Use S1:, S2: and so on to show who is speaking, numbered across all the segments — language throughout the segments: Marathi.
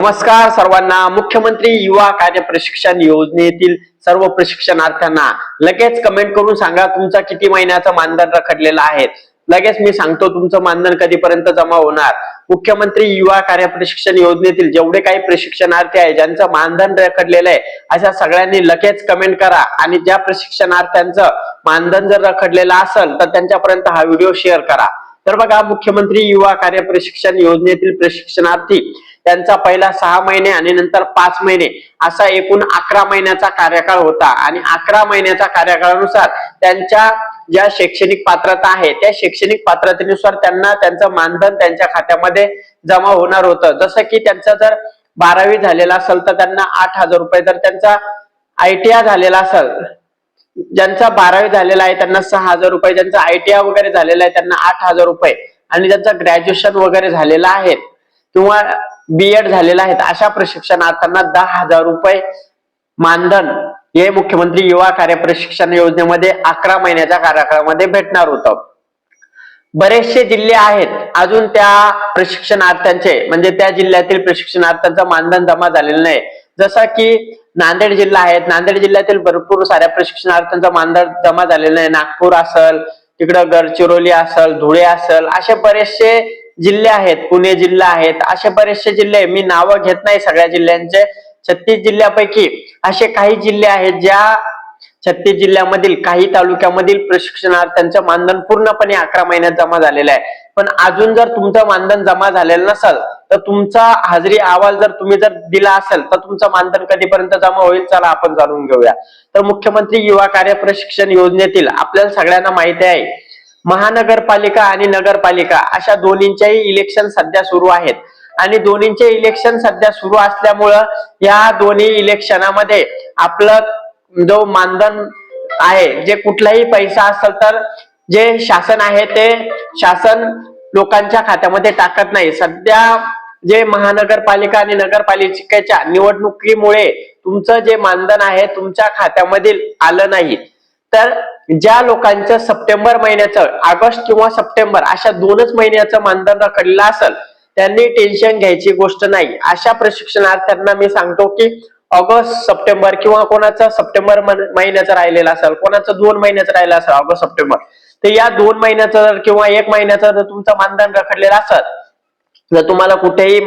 S1: नमस्कार सर्वांना. मुख्यमंत्री युवा कार्य प्रशिक्षण योजनेतील सर्व प्रशिक्षणार्थ्यांना लगेच कमेंट करून सांगा तुमचा किती महिन्याचं मानधन रखडलेलं आहे. लगेच मी सांगतो तुमचं मानधन कधीपर्यंत जमा होणार. मुख्यमंत्री युवा कार्य प्रशिक्षण योजनेतील जेवढे काही प्रशिक्षणार्थी आहे ज्यांचं मानधन रखडलेलं आहे अशा सगळ्यांनी लगेच कमेंट करा आणि ज्या प्रशिक्षणार्थ्यांचं मानधन जर रखडलेलं असेल तर त्यांच्यापर्यंत हा व्हिडिओ शेअर करा. तर बघा मुख्यमंत्री युवा कार्य प्रशिक्षण योजनेतील प्रशिक्षणार्थी त्यांचा पहिला सहा महिने आणि नंतर पाच महिने असा एकूण अकरा महिन्याचा कार्यकाळ होता. आणि अकरा महिन्याच्या कार्यकाळानुसार त्यांच्या ज्या शैक्षणिक पात्रता आहे त्या शैक्षणिक पात्रतेनुसार त्यांना त्यांचं मानधन त्यांच्या खात्यामध्ये जमा होणार होतं. जसं की त्यांचं जर बारावी झालेला असेल तर त्यांना आठ हजार रुपये जर त्यांचा आयटीआय झालेला असेल ज्यांचा बारावी झालेला आहे त्यांना सहा हजार रुपये ज्यांचा आयटीआय वगैरे झालेला आहे त्यांना आठ हजार रुपये. आणि ज्यांचं ग्रॅज्युएशन वगैरे झालेलं आहे किंवा बीएड झालेला आहेत. अशा प्रशिक्षणार्थ्यांना दहा हजार रुपये मानधन हे मुख्यमंत्री युवा कार्य प्रशिक्षण योजनेमध्ये अकरा महिन्याच्या कार्यक्रमामध्ये भेटणार होतं. बरेचसे जिल्हे आहेत. अजून त्या प्रशिक्षणार्थ्यांचे म्हणजे त्या जिल्ह्यातील प्रशिक्षणार्थ्यांचं मानधन जमा झालेलं नाही. जसं की नांदेड जिल्हा आहे नांदेड जिल्ह्यातील भरपूर साऱ्या प्रशिक्षणार्थ्यांचं मानधन जमा झालेलं नाही. नागपूर असल तिकडं गडचिरोली असल धुळे असल असे बरेचसे जिल्हे आहेत पुणे जिल्हा आहेत असे बरेचसे जिल्हे मी नावं घेत नाही सगळ्या जिल्ह्यांचे. छत्तीस जिल्ह्यापैकी असे काही जिल्हे आहेत ज्या छत्तीस जिल्ह्यामधील काही तालुक्यामधील प्रशिक्षणार्थ्यांचं मानधन पूर्णपणे अकरा महिन्यात जमा झालेलं आहे. पण अजून जर तुमचं मानधन जमा झालेलं नसेल तर तुमचा हाजरी अहवाल जर तुम्ही जर दिला असेल तर तुमचं मानधन कधीपर्यंत जमा होईल चला आपण जाणून घेऊया. तर मुख्यमंत्री युवा कार्य प्रशिक्षण योजनेतील आपल्याला सगळ्यांना माहिती आहे महानगरपालिका आणि नगरपालिका अशा दोन्हींच्याही इलेक्शन सध्या सुरू आहेत. आणि दोन्हींचे इलेक्शन सध्या सुरू असल्यामुळं या दोन्ही इलेक्शनामध्ये आपलं जो मानधन आहे जे कुठलाही पैसा असेल तर जे शासन आहे ते शासन लोकांच्या खात्यामध्ये टाकत नाही. सध्या जे महानगरपालिका आणि नगरपालिकेच्या निवडणुकीमुळे तुमचं जे मानधन आहे तुमच्या खात्यामधील आलं नाही. तर ज्या लोकांचं सप्टेंबर महिन्याचं ऑगस्ट किंवा सप्टेंबर अशा दोनच महिन्याचं मानधन रखडलेलं असेल त्यांनी टेन्शन घ्यायची गोष्ट नाही. अशा प्रशिक्षणार्थ्यांना मी सांगतो की ऑगस्ट सप्टेंबर किंवा कोणाचं सप्टेंबर महिन्याचं राहिलेलं असेल कोणाचं दोन महिन्याचं राहिलं असेल ऑगस्ट सप्टेंबर. तर या दोन महिन्याचं जर किंवा एक महिन्याचं जर तुमचं मानधन रखडलेलं असेल जर तुम्हाला कुठेही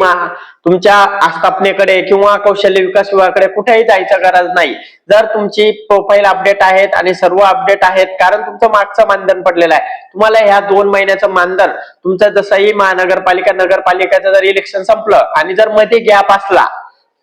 S1: तुमच्या आस्थापनेकडे किंवा कौशल्य विकास विभागाकडे कुठेही जायचं गरज नाही. जर तुमची प्रोफाईल अपडेट आहेत आणि सर्व अपडेट आहेत कारण तुमचं मागचं मानधन पडलेलं आहे. तुम्हाला ह्या दोन महिन्याचं मानधन तुमचं जसंही महानगरपालिका नगरपालिकेचं जर इलेक्शन संपलं आणि जर मध्ये गॅप असला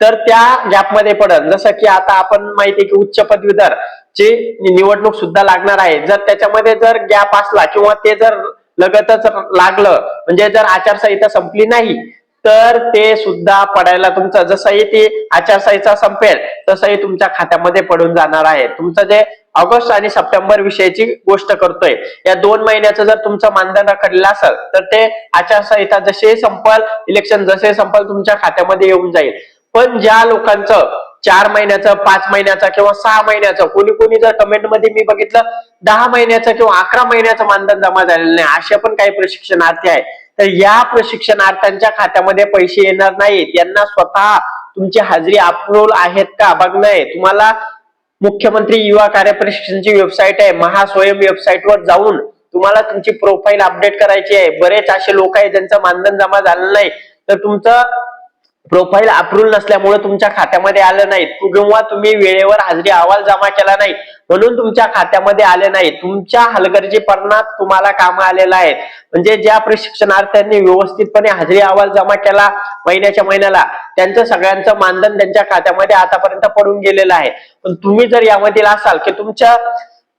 S1: तर त्या गॅपमध्ये पडत जसं की आता आपण माहिती की उच्च पदवीधर ची निवडणूक सुद्धा लागणार आहे. जर त्याच्यामध्ये जर गॅप असला किंवा ते जर लगतच लागलं. म्हणजे जर आचारसंहिता संपली नाही तर ते सुद्धा पडायला तुमचं जसंही ती आचारसंहिता संपेल तसंही तुमच्या खात्यामध्ये पडून जाणार आहे. तुमचं जे ऑगस्ट आणि सप्टेंबर विषयीची गोष्ट करतोय या दोन महिन्याचं जर तुमचं मानधन रखडलेलं असेल तर ते आचारसंहिता जसे संपल इलेक्शन जसे संपल तुमच्या खात्यामध्ये येऊन जाईल. पण ज्या लोकांचं चार महिन्याचं पाच महिन्याचा किंवा सहा महिन्याचं. कोणी कोणी जर कमेंटमध्ये मी बघितलं दहा महिन्याचं किंवा अकरा महिन्याचं मानधन जमा झालेलं नाही. असे पण काही प्रशिक्षणार्थी आहे तर या प्रशिक्षणार्थ्यांच्या खात्यामध्ये पैसे येणार नाहीत. यांना स्वतः तुमची हाजरी अप्रूव्ह आहेत का? बघणं आहे तुम्हाला मुख्यमंत्री युवा कार्य प्रशिक्षणची वेबसाईट आहे. महास्वयं वेबसाईट वर जाऊन तुम्हाला तुमची प्रोफाईल अपडेट करायची आहे. बरेच असे लोक आहेत ज्यांचं मानधन जमा झालं नाही. तर तुमचं प्रोफाईल अप्रूव्ह नसल्यामुळे तुमच्या खात्यामध्ये आलं नाही किंवा तुम्ही वेळेवर हाजरी अहवाल जमा केला नाही म्हणून तुमच्या खात्यामध्ये आले नाही. तुमच्या हलगर्जीपणात तुम्हाला काम आलेलं आहे म्हणजे ज्या प्रशिक्षणार्थ्यांनी व्यवस्थितपणे हाजरी अहवाल जमा केला महिन्याच्या महिन्याला त्यांचं सगळ्यांचं मानधन त्यांच्या खात्यामध्ये आतापर्यंत पडून गेलेलं आहे. पण तुम्ही जर यामधील असाल की तुमच्या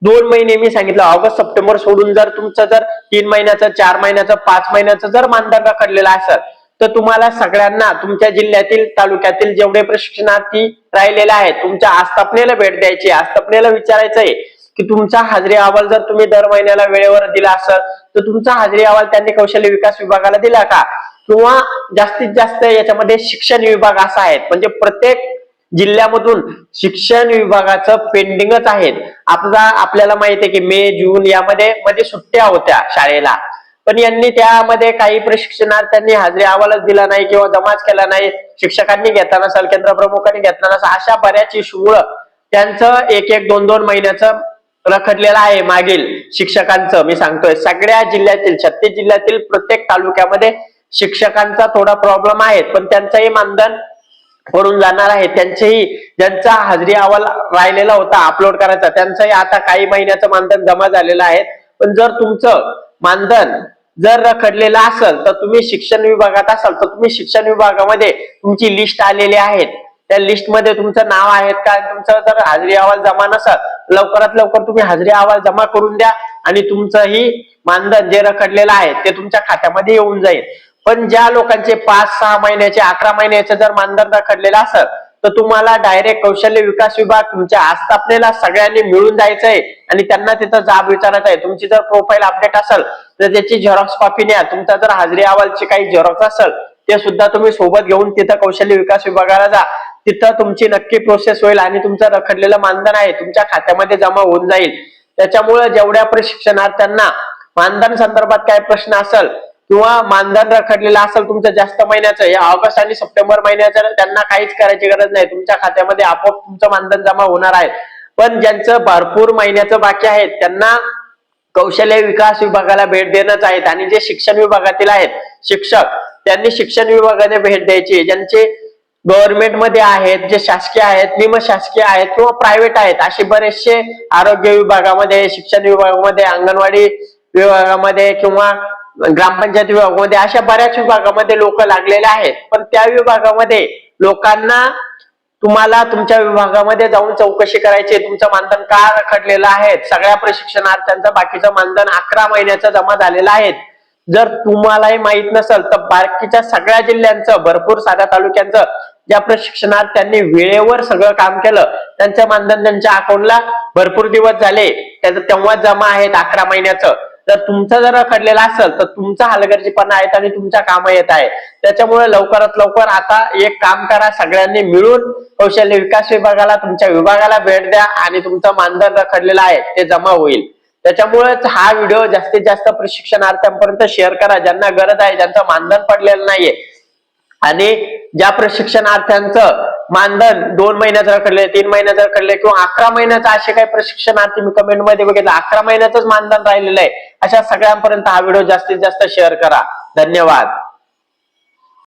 S1: दोन महिने मी सांगितलं ऑगस्ट सप्टेंबर सोडून जर तुमचं जर तीन महिन्याचं चार महिन्याचं पाच महिन्याचं जर मानधन रखडलेलं असेल तर तुम्हाला सगळ्यांना तुमच्या जिल्ह्यातील तालुक्यातील जेवढे प्रशिक्षणार्थी राहिलेले आहेत तुमच्या आस्थापनेला भेट द्यायची आस्थापनेला विचारायचं आहे की तुमचा हाजरी अहवाल जर तुम्ही दर महिन्याला वेळेवर दिला असेल तर तुमचा हाजरी अहवाल त्यांनी कौशल्य विकास विभागाला दिला का? किंवा जास्तीत जास्त याच्यामध्ये शिक्षण विभाग असा आहे म्हणजे प्रत्येक जिल्ह्यामधून शिक्षण विभागाचं पेंडिंगच आहेत. आपला आपल्याला माहिती आहे की मे जून यामध्ये मध्ये सुट्ट्या होत्या शाळेला. पण यांनी त्यामध्ये काही प्रशिक्षणार्थ्यांनी हजेरी अहवालच दिला नाही किंवा जमाच केला नाही. शिक्षकांनी घेतला नसेल केंद्र प्रमुखांनी घेतला नसेल अशा बऱ्याच इशूमुळं त्यांचं एक एक दोन दोन महिन्याचं रखडलेलं आहे मागील शिक्षकांचं. मी सांगतोय सगळ्या जिल्ह्यातील छत्तीस जिल्ह्यातील प्रत्येक तालुक्यामध्ये शिक्षकांचा थोडा प्रॉब्लेम आहे. पण त्यांचंही मानधन करून जाणार आहे. त्यांचेही ज्यांचा हजरी अहवाल राहिलेला होता अपलोड करायचा त्यांचंही आता काही महिन्याचं मानधन जमा झालेलं आहे. पण जर तुमचं मानधन जर रखडलेलं असेल तर तुम्ही शिक्षण विभागात असाल तर तुम्ही शिक्षण विभागामध्ये तुमची लिस्ट आलेली आहेत. त्या लिस्टमध्ये तुमचं नाव आहे का? तुमचं जर हाजरी अहवाल जमा नसेल लवकरात लवकर तुम्ही हाजरी अहवाल जमा करून द्या आणि तुमचंही मानधन जे रखडलेलं आहे ते तुमच्या खात्यामध्ये येऊन जाईल. पण ज्या लोकांचे पाच सहा महिन्याचे अकरा महिन्याचे जर मानधन रखडलेलं असेल तर तुम्हाला डायरेक्ट कौशल्य विकास विभाग तुमच्या आस्थापनेला सगळ्यांनी मिळून जायचंय आणि त्यांना तिथं जाब विचारायचा आहे. तुमची जर प्रोफाईल अपडेट असेल तर त्याची झेरॉक्स कॉपी न्या. तुमचा जर हाजरी अहवालची काही झेरॉक्स असेल ते सुद्धा तुम्ही सोबत घेऊन तिथं कौशल्य विकास विभागाला जा. तिथं तुमची नक्की प्रोसेस होईल आणि तुमचं रखडलेलं मानधन आहे तुमच्या खात्यामध्ये जमा होऊन जाईल. त्याच्यामुळे जेवढ्या प्रशिक्षणार्थ्यांना मानधन संदर्भात काय प्रश्न असेल किंवा मानधन रखडलेलं असेल तुमचं जास्त महिन्याचं या ऑगस्ट आणि सप्टेंबर महिन्याचं त्यांना काहीच करायची गरज नाही. तुमच्या खात्यामध्ये आपोआप तुमचं मानधन जमा होणार आहे. पण ज्यांचं भरपूर महिन्याचं बाकी आहे त्यांना कौशल्य विकास विभागाला भेट देणंच आहेत. आणि जे शिक्षण विभागातील आहेत शिक्षक त्यांनी शिक्षण विभागाने भेट द्यायची. ज्यांचे गव्हर्नमेंटमध्ये आहेत जे शासकीय आहेत निमशासकीय आहेत किंवा प्रायव्हेट आहेत असे बरेचसे आरोग्य विभागामध्ये शिक्षण विभागामध्ये अंगणवाडी विभागामध्ये किंवा ग्रामपंचायत विभागामध्ये अशा बऱ्याच विभागामध्ये लोक लागलेले आहेत. पण त्या विभागामध्ये लोकांना तुम्हाला तुमच्या विभागामध्ये जाऊन चौकशी करायची तुमचं मानधन का रखडलेलं आहे? सगळ्या प्रशिक्षणार्थ्यांचं बाकीचं मानधन अकरा महिन्याचं जमा झालेलं आहे. जर तुम्हालाही माहीत नसेल तर बाकीच्या सगळ्या जिल्ह्यांचं भरपूर साध्या तालुक्यांचं ज्या प्रशिक्षणार्थ्यांनी वेळेवर सगळं काम केलं त्यांचं मानधन त्यांच्या अकाउंटला भरपूर दिवस झाले. त्याचं तेव्हा जमा आहेत अकरा महिन्याचं. तर तुमचं जर रखडलेलं असेल तर तुमचा हलगर्जीपणा आहेत आणि तुमच्या काम येत आहे. त्याच्यामुळे लवकरात लवकर आता एक काम करा सगळ्यांनी मिळून कौशल्य विकास विभागाला तुमच्या विभागाला भेट द्या आणि तुमचं मानधन रखडलेलं आहे ते जमा होईल. त्याच्यामुळेच हा व्हिडिओ जास्तीत जास्त प्रशिक्षणार्थ्यांपर्यंत शेअर करा. ज्यांना गरज आहे ज्यांचं मानधन पडलेलं नाहीये. आणि ज्या प्रशिक्षणार्थ्यांचं मानधन दोन महिन्यात रखडले तीन महिन्यात रखडले किंवा अकरा महिन्याचं असे काही प्रशिक्षणार्थी मी कमेंटमध्ये बघितलं. अकरा महिन्याचंच मानधन राहिलेलं आहे. अशा सगळ्यांपर्यंत हा व्हिडिओ जास्तीत जास्त शेअर करा. धन्यवाद.